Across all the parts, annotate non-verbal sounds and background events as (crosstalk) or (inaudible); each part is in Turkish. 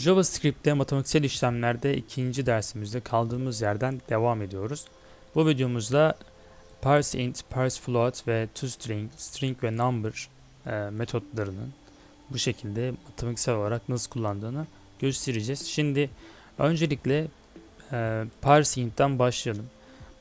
JavaScript'te matematiksel işlemlerde ikinci dersimizde kaldığımız yerden devam ediyoruz. Bu videomuzda parseInt, parseFloat ve toString, string ve number e, metotlarının bu şekilde matematiksel olarak nasıl kullandığını göstereceğiz. Şimdi öncelikle e, parseInt'ten başlayalım.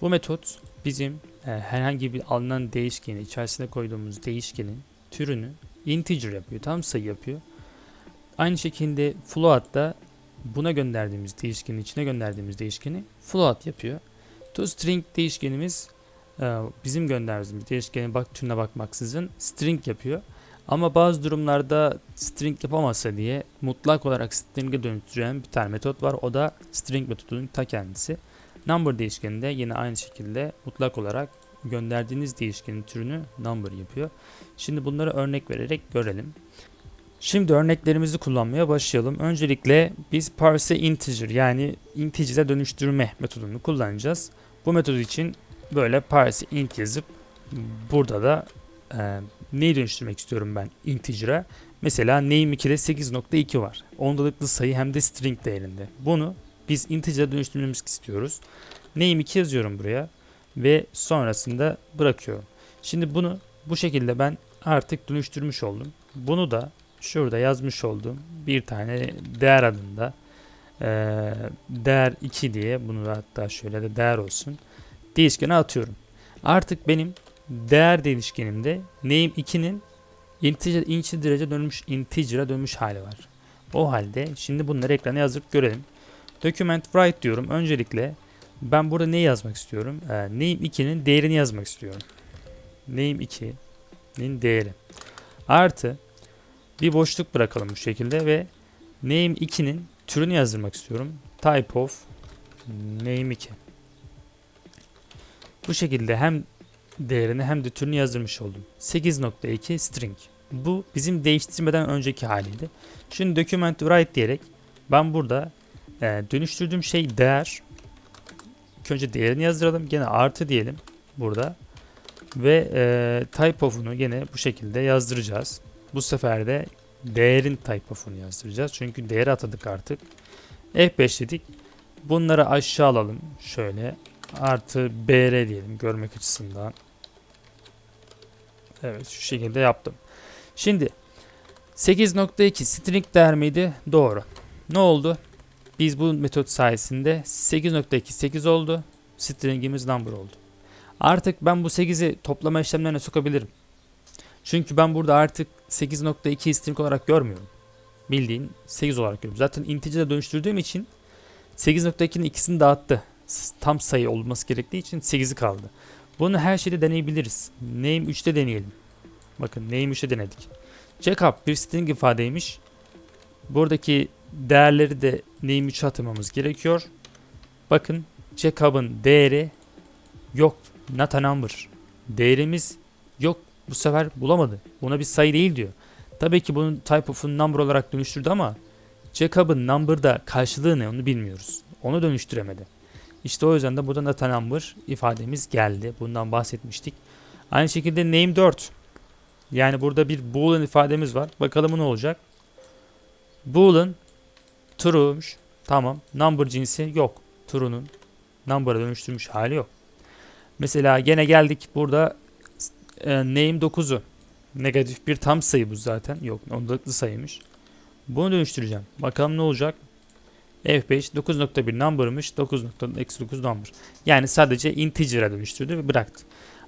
Bu metot bizim e, herhangi bir alınan değişkeni, içerisine koyduğumuz değişkenin türünü integer yapıyor, tam sayı yapıyor. Aynı şekilde float da buna gönderdiğimiz değişkenin içine gönderdiğimiz değişkeni float yapıyor. ToString değişkenimiz e, bizim gönderdiğimiz değişkenin bak türüne bakmaksızın string yapıyor. Ama bazı durumlarda string yapamazsa diye mutlak olarak string'e dönüştüren bir tane metot var. O da string metodunun ta kendisi. Number değişkeninde yine aynı şekilde mutlak olarak gönderdiğiniz değişkenin türünü number yapıyor. Şimdi bunları örnek vererek görelim. Şimdi örneklerimizi kullanmaya başlayalım. Öncelikle biz parse integer yani integer'e dönüştürme metodunu kullanacağız. Bu metod için böyle parse int yazıp burada da e, neyi dönüştürmek istiyorum ben integer'a? Mesela name 2'de 8.2 var. Ondalıklı sayı hem de string değerinde. Bunu biz integer'e dönüştürmemiz istiyoruz. Name 2 yazıyorum buraya ve sonrasında bırakıyorum. Şimdi bunu bu şekilde ben artık dönüştürmüş oldum. Bunu da şurada yazmış olduğum bir tane değer adında eee, değer 2 diye bunu hatta şöyle de değer olsun değişkene atıyorum. Artık benim değer değişkenimde name 2'nin integer, integer'e dönmüş integer'a dönmüş hali var. O halde şimdi bunları ekrana yazıp görelim. Document write diyorum. Öncelikle ben burada neyi yazmak istiyorum? Ee, name 2'nin değerini yazmak istiyorum. Name 2'nin değeri. Artı bir boşluk bırakalım bu şekilde ve name 2'nin türünü yazdırmak istiyorum. Type of name 2. Bu şekilde hem değerini hem de türünü yazdırmış oldum. 8.2 string. Bu bizim değiştirmeden önceki haliydi. Şimdi document write diyerek ben burada e, dönüştürdüğüm şey değer. İlk önce değerini yazdıralım. Gene artı diyelim burada. Ve e, type of'unu gene bu şekilde yazdıracağız. Bu sefer de değerin type of'unu yazdıracağız. Çünkü değeri atadık artık. F5 dedik. Bunları aşağı alalım. Şöyle artı br diyelim görmek açısından. Evet şu şekilde yaptım. Şimdi 8.2 string değer miydi? Doğru. Ne oldu? Biz bu metot sayesinde 8.2 8 oldu. Stringimiz number oldu. Artık ben bu 8'i toplama işlemlerine sokabilirim. Çünkü ben burada artık 8.2 string olarak görmüyorum. Bildiğin 8 olarak görüyorum. Zaten integer'e dönüştürdüğüm için 8.2'nin ikisini dağıttı. Tam sayı olması gerektiği için 8'i kaldı. Bunu her şeyde deneyebiliriz. Name 3'te deneyelim. Bakın name 3'te denedik. Checkup bir string ifadeymiş. Buradaki değerleri de name 3'e atmamız gerekiyor. Bakın checkup'ın değeri yok. Not a number. Değerimiz yok. Bu sefer bulamadı. Buna bir sayı değil diyor. Tabii ki bunun type of'un number olarak dönüştürdü ama Jacob'ın number'da karşılığı ne onu bilmiyoruz. Onu dönüştüremedi. İşte o yüzden de burada not a number ifademiz geldi. Bundan bahsetmiştik. Aynı şekilde name 4. Yani burada bir boolean ifademiz var. Bakalım ne olacak. Boolean true'muş. Tamam. Number cinsi yok. True'nun number'a dönüştürmüş hali yok. Mesela gene geldik burada e, name 9'u. Negatif bir tam sayı bu zaten. Yok ondalıklı sayıymış. Bunu dönüştüreceğim. Bakalım ne olacak. F5 9.1 number'mış. 9.9 number. Yani sadece integer'a dönüştürdü ve bıraktı.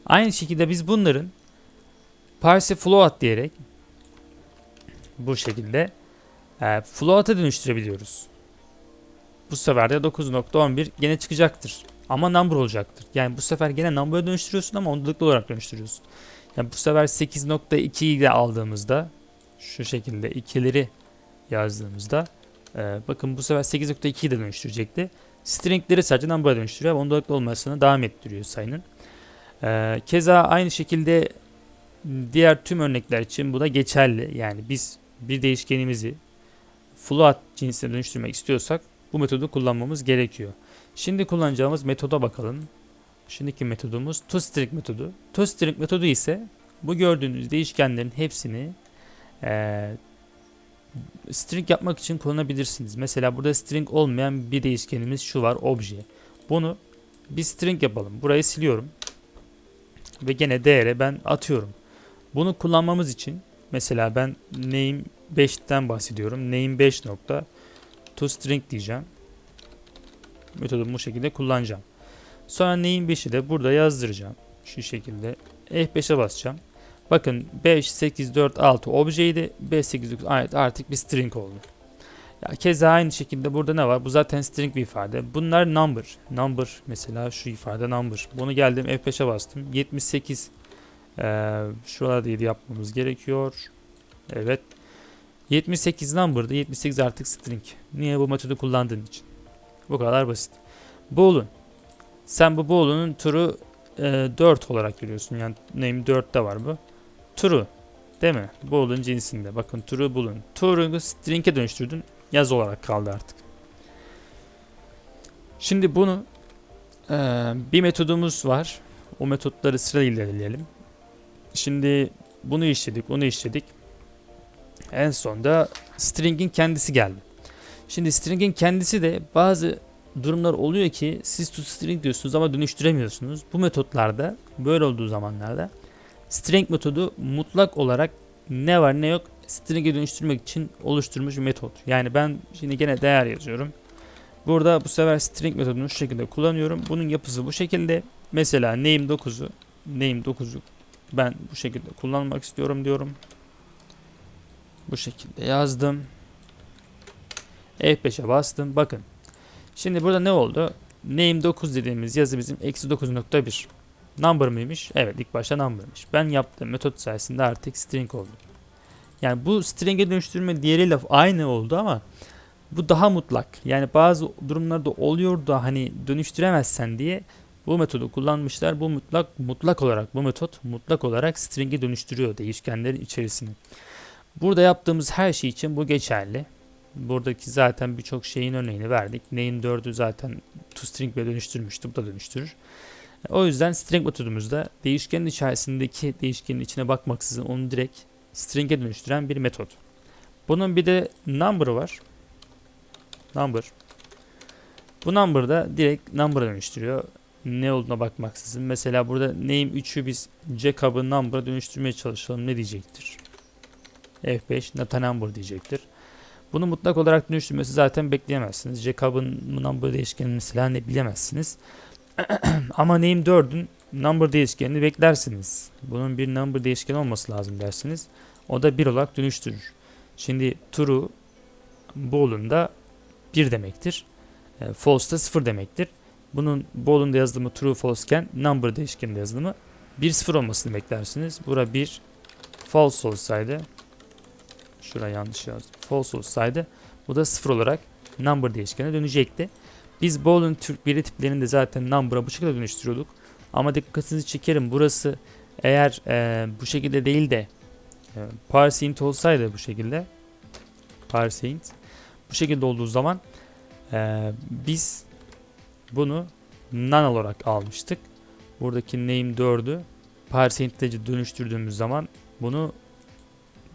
Aynı şekilde biz bunların parse float diyerek bu şekilde e, float'a dönüştürebiliyoruz. Bu sefer de 9.11 gene çıkacaktır. Ama number olacaktır. Yani bu sefer gene number'a dönüştürüyorsun ama ondalıklı olarak dönüştürüyorsun. Yani bu sefer 8.2'yi de aldığımızda şu şekilde ikileri yazdığımızda e, bakın bu sefer 8.2'yi de dönüştürecekti. Stringleri sadece number'a dönüştürüyor. ama Ondalıklı olmasını devam ettiriyor sayının. E, keza aynı şekilde diğer tüm örnekler için bu da geçerli. Yani biz bir değişkenimizi float cinsine dönüştürmek istiyorsak bu metodu kullanmamız gerekiyor. Şimdi kullanacağımız metoda bakalım. Şimdiki metodumuz toString metodu. toString metodu ise bu gördüğünüz değişkenlerin hepsini eee, string yapmak için kullanabilirsiniz. Mesela burada string olmayan bir değişkenimiz şu var obje. Bunu bir string yapalım. Burayı siliyorum. Ve gene değere ben atıyorum. Bunu kullanmamız için mesela ben name 5'ten bahsediyorum. Name 5 nokta to string diyeceğim. Metodumu bu şekilde kullanacağım. Sonra name 5'i de burada yazdıracağım. Şu şekilde F5'e basacağım. Bakın 5, 8, 4, 6 objeydi. 5, 8, 9 evet, artık bir string oldu. Ya keza aynı şekilde burada ne var? Bu zaten string bir ifade. Bunlar number. Number mesela şu ifade number. Bunu geldim F5'e bastım. 78 ee, şuralarda 7 yapmamız gerekiyor. Evet. 78 number'da 78 artık string. Niye bu metodu kullandığın için. Bu kadar basit. Boolean. Sen bu boolean'ın türü e, 4 olarak görüyorsun. Yani name 4'te var bu. True. Değil mi? Boolean cinsinde. Bakın true boolean. True'yu string'e dönüştürdün. Yaz olarak kaldı artık. Şimdi bunu e, bir metodumuz var. O metotları sırayla ilerleyelim. Şimdi bunu işledik, onu işledik. En sonda string'in kendisi geldi. Şimdi string'in kendisi de bazı durumlar oluyor ki siz to string diyorsunuz ama dönüştüremiyorsunuz. Bu metotlarda böyle olduğu zamanlarda string metodu mutlak olarak ne var ne yok string'e dönüştürmek için oluşturmuş bir metot. Yani ben şimdi gene değer yazıyorum. Burada bu sefer string metodunu şu şekilde kullanıyorum. Bunun yapısı bu şekilde. Mesela name 9'u name 9'u ben bu şekilde kullanmak istiyorum diyorum. Bu şekilde yazdım. F5'e bastım. Bakın. Şimdi burada ne oldu? Name 9 dediğimiz yazı bizim eksi 9.1. Number mıymış? Evet ilk başta number'mış. Ben yaptığım metot sayesinde artık string oldu. Yani bu string'e dönüştürme diğeriyle aynı oldu ama bu daha mutlak. Yani bazı durumlarda oluyor da hani dönüştüremezsen diye bu metodu kullanmışlar. Bu mutlak mutlak olarak bu metot mutlak olarak string'e dönüştürüyor değişkenlerin içerisini. Burada yaptığımız her şey için bu geçerli. Buradaki zaten birçok şeyin örneğini verdik. Name 4'ü zaten toString ile dönüştürmüştü. Bu da dönüştürür. O yüzden string metodumuzda değişkenin içerisindeki değişkenin içine bakmaksızın onu direkt string'e dönüştüren bir metot. Bunun bir de number'ı var. Number. Bu number'da direkt number'a dönüştürüyor. Ne olduğuna bakmaksızın. Mesela burada name 3'ü biz Jacob'ın number'a dönüştürmeye çalışalım. Ne diyecektir? F5 Nathan number diyecektir. Bunu mutlak olarak dönüştürmesi zaten bekleyemezsiniz. Jacob'ın number değişkenini mesela ne bilemezsiniz. (clears throat) Ama name 4'ün number değişkenini beklersiniz. Bunun bir number değişkeni olması lazım dersiniz. O da 1 olarak dönüştürür. Şimdi true boolean'da 1 demektir. E, false da 0 demektir. Bunun boolean'da yazılımı true false iken number değişkeninde yazılımı 1 0 olmasını beklersiniz. Bura 1 false olsaydı şuraya yanlış yazdım. False olsaydı bu da 0 olarak number değişkenine dönecekti. Biz boolean Türk veri tiplerini de zaten number'a bu şekilde dönüştürüyorduk. Ama dikkatinizi çekerim burası eğer e, bu şekilde değil de e, parse int olsaydı bu şekilde parse int bu şekilde olduğu zaman e, biz bunu none olarak almıştık. Buradaki name 4'ü parse int'e dönüştürdüğümüz zaman bunu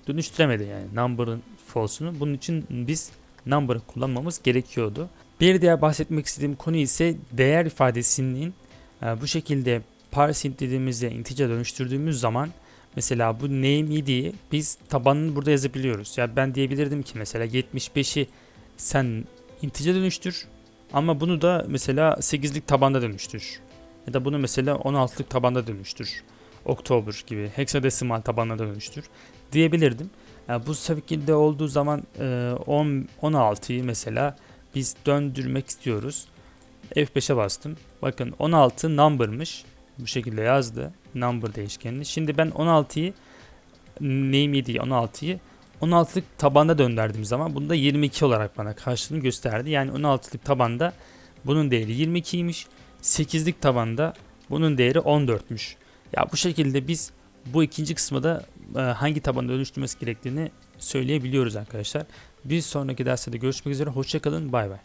dönüştüremedi yani number'ın false'unu. Bunun için biz number'ı kullanmamız gerekiyordu. Bir diğer bahsetmek istediğim konu ise değer ifadesinin e, bu şekilde parse int dediğimizde integer dönüştürdüğümüz zaman mesela bu name id'yi biz tabanını burada yazabiliyoruz. Ya yani ben diyebilirdim ki mesela 75'i sen integer dönüştür ama bunu da mesela 8'lik tabanda dönüştür. Ya da bunu mesela 16'lık tabanda dönüştür. Oktober gibi hexadesimal tabanına dönüştür diyebilirdim. Yani bu şekilde olduğu zaman e, 10 16'yı mesela biz döndürmek istiyoruz. F5'e bastım. Bakın 16 number'mış. Bu şekilde yazdı. Number değişkenini. Şimdi ben 16'yı name id 16'yı 16'lık tabanda döndürdüğüm zaman bunda 22 olarak bana karşılığını gösterdi. Yani 16'lık tabanda bunun değeri 22'ymiş. 8'lik tabanda bunun değeri 14'müş. Ya bu şekilde biz bu ikinci kısmada e, hangi tabanda dönüştürmesi gerektiğini söyleyebiliyoruz arkadaşlar. Bir sonraki derste de görüşmek üzere. Hoşçakalın. Bay bay.